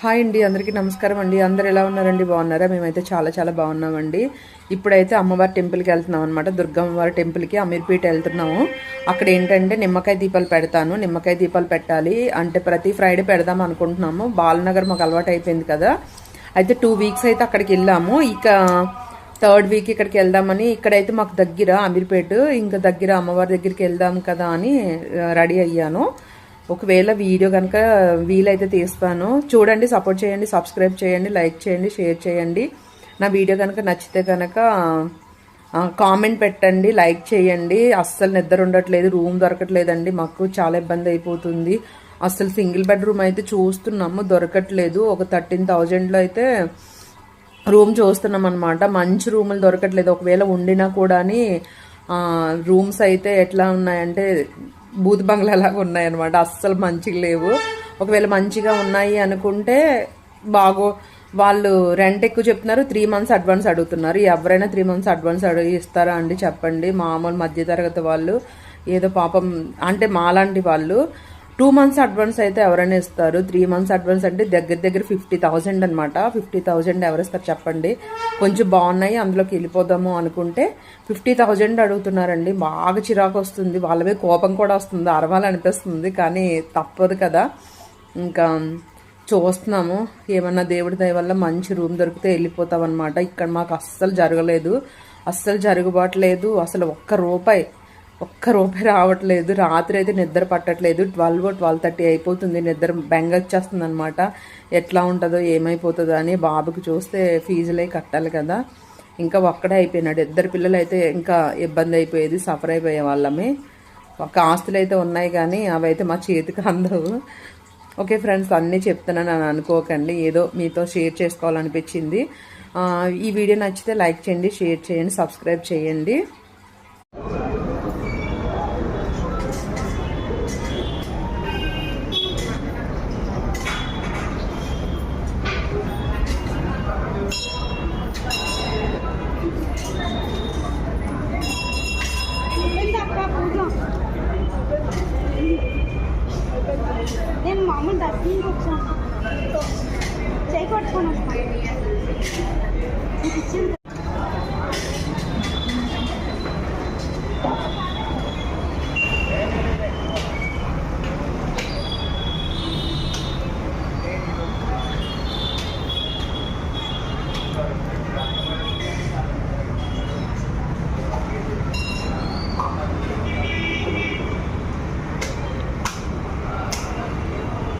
Hi అండి అందరికీ నమస్కారం అండి. అందరు ఎలా ఉన్నారండి? బాగున్నారా? మేమైతే చాలా చాలా బాగున్నామండి. ఇప్పుడైతే అమ్మవారి టెంపుల్కి వెళ్తున్నాం అనమాట దుర్గమ్మవారి టెంపుల్కి అమీర్పేట వెళ్తున్నాము. అక్కడ ఏంటంటే నిమ్మకాయ దీపాలు పెడతాను. నిమ్మకాయ దీపాలు పెట్టాలి. అంటే ప్రతి ఫ్రైడే పెడదాం అనుకుంటున్నాము. బాలనగర్ మాకు అలవాటు అయిపోయింది కదా. అయితే టూ వీక్స్ అయితే అక్కడికి వెళ్ళాము. ఇక థర్డ్ వీక్ ఇక్కడికి వెళ్దామని ఇక్కడైతే మాకు దగ్గర అమీర్పేట ఇంకా దగ్గర అమ్మవారి దగ్గరికి వెళ్దాం కదా అని రెడీ అయ్యాను. ఒకవేళ వీడియో కనుక వీలైతే తీస్తాను. చూడండి సపోర్ట్ చేయండి సబ్స్క్రైబ్ చేయండి లైక్ చేయండి షేర్ చేయండి. నా వీడియో కనుక నచ్చితే కనుక కామెంట్ పెట్టండి లైక్ చేయండి. అస్సలు నిద్ర ఉండట్లేదు రూమ్ దొరకట్లేదండి. మాకు చాలా ఇబ్బంది అయిపోతుంది. అస్సలు సింగిల్ బెడ్రూమ్ అయితే చూస్తున్నాము దొరకట్లేదు. ఒక థర్టీన్ థౌజండ్లో అయితే రూమ్ చూస్తున్నాం అనమాట మంచి రూములు దొరకట్లేదు. ఒకవేళ ఉండినా కూడా రూమ్స్ అయితే ఎట్లా ఉన్నాయంటే బూత్ బంగ్లాలాగా ఉన్నాయన్నమాట. అస్సలు మంచిగా లేవు. ఒకవేళ మంచిగా ఉన్నాయి అనుకుంటే బాగో వాళ్ళు రెంట్ ఎక్కువ చెప్తున్నారు. త్రీ మంత్స్ అడ్వాన్స్ అడుగుతున్నారు. ఎవరైనా త్రీ మంత్స్ అడ్వాన్స్ అడిగి ఇస్తారా అండి? చెప్పండి. మామూలు మధ్యతరగతి వాళ్ళు ఏదో పాపం అంటే మాలాంటి వాళ్ళు టూ మంత్స్ అడ్వాన్స్ అయితే ఎవరైనా ఇస్తారు. త్రీ మంత్స్ అడ్వాన్స్ అంటే దగ్గర దగ్గర ఫిఫ్టీ థౌజండ్ అనమాట ఫిఫ్టీ థౌజండ్ ఎవరిస్తారు చెప్పండి. కొంచెం బాగున్నాయి అందులోకి వెళ్ళిపోదాము అనుకుంటే ఫిఫ్టీ థౌజండ్ అడుగుతున్నారండి. బాగా చిరాకు వస్తుంది. వాళ్ళ మీద కోపం కూడా వస్తుంది అరవాలనిపిస్తుంది కానీ తప్పదు కదా. ఇంకా చూస్తున్నాము. ఏమన్నా దేవుడి దయ వల్ల మంచి రూమ్ దొరికితే వెళ్ళిపోతాం అనమాట ఇక్కడ మాకు అస్సలు జరగలేదు. అస్సలు జరగబట్లేదు అసలు ఒక్క రూపాయి ఒక్క రూపాయి రావట్లేదు. రాత్రి అయితే నిద్ర పట్టట్లేదు. ట్వెల్వ్ ట్వెల్వ్ థర్టీ అయిపోతుంది. నిద్ర బెంగ వచ్చేస్తుంది అనమాట ఎట్లా ఉంటుందో ఏమైపోతుందో అని బాబుకి చూస్తే ఫీజులే కట్టాలి కదా. ఇంకా ఒక్కడే అయిపోయినాడు. ఇద్దరు పిల్లలు అయితే ఇంకా ఇబ్బంది అయిపోయేది సఫర్ అయిపోయే వాళ్ళమే. ఒక ఆస్తులు అయితే ఉన్నాయి కానీ అవి అయితే మా చేతికి అందవు. ఓకే ఫ్రెండ్స్ అన్నీ చెప్తున్నాను అని అనుకోకండి. ఏదో మీతో షేర్ చేసుకోవాలనిపించింది. ఈ వీడియో నచ్చితే లైక్ చేయండి షేర్ చేయండి సబ్స్క్రైబ్ చేయండి. నేను మామూలు దర్శనం వచ్చాను చేకొట్టుకొని వస్తాను